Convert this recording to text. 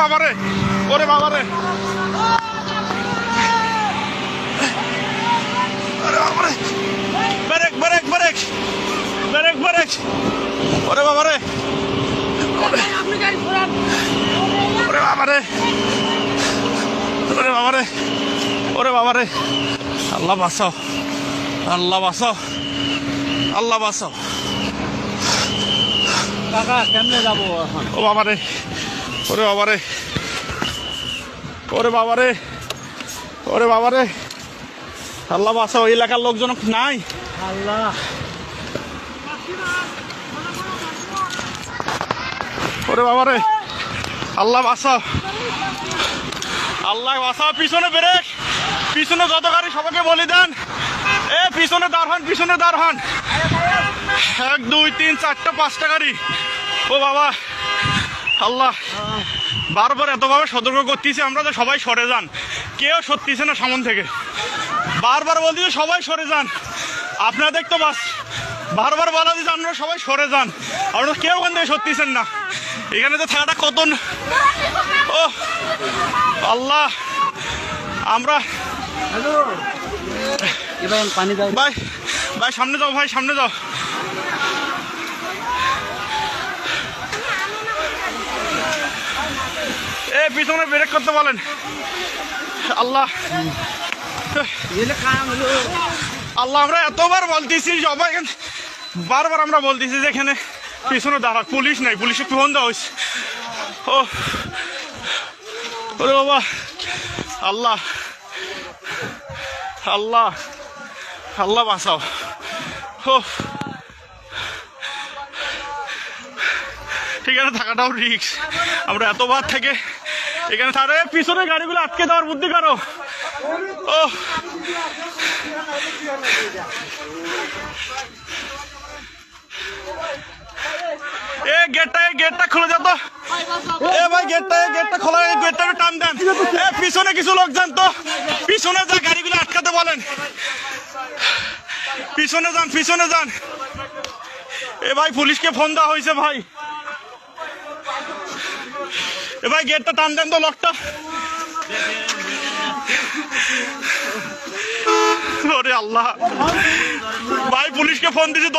বাবারে ওরে বাবারে। ওরে বাবারে। Break break break. Break break. ওরে বাবারে। ওরে বাবারে। ওরে বাবারে। ওরে বাবারে। আল্লাহ বাঁচাও। আল্লাহ বাঁচাও। আল্লাহ বাঁচাও। কাকা কেমনে যাব এখন? ও বাবারে। ওরে বাবারে। ওরে বাবারে। ওরে বাবারে। আল্লাহ বাঁচাও, এই এলাকার লোকজন নাই। আল্লাহ ওরে বাবারে। আল্লাহ বাঁচাও। আল্লাহ বাঁচাও, পিছনে ব্রেক। পিছনে যত গাড়ি সবাইকে বলি দেন। এ, পিছনে দাঁড় হন, পিছনে দাঁড় হন। এক, দুই, তিন, চারটা, পাঁচটা গাড়ি। ও বাবা। আল্লাহ বারবার এতভাবে সতর্ক করতেছি আমরা যে সবাই সরে যান। কেউ সত্যিছে না সামন থেকে। বারবার বলতেছি সবাই সরে যান। আপনারা তো বাস। বারবার বলা দিচ্ছে আপনারা সবাই সরে যান। আপনারা কেউ ওখান থেকে সত্যিছেন না। এখানে তো থাকাটা কত ও আল্লাহ আমরা ভাই ভাই সামনে যাও ভাই সামনে যাও। পিছনে ব্রেক করতে বলেন। আল্লাহ। আল্লাহ, আমরা এতবার বলতেছি সবাই বারবার আমরা বলতেছি যে এখানে পিছনে দাঁড়া, পুলিশ নাই, পুলিশে ফোন দেওয়া হয়েছে ও। ওরে বাবা। আল্লাহ। আল্লাহ। আল্লাহ বাঁচাও। ও। এখানে থাকাটাও রিক্স আমরা এতবার থেকে এখানে তারে পিছনে গাড়িগুলো আটকে দেওয়ার বুদ্ধি করো? ও। এ, গেটটা গেটটা খুলে যা এ ভাই, গেটটা গেটটা খোলা এই গেটটা টান দেন। এ, পিছনে কিছু লোক তো। পিছনে যা গাড়িগুলো আটকাতে বলেন। পিছনে যান পিছনে যান। এ ভাই, পুলিশকে ফোন দেওয়া হয়েছে ভাই। এ ভাই গেটটা টান দেন তো লকটা ওরে আল্লাহ। ভাই পুলিশকে ফোন দিছি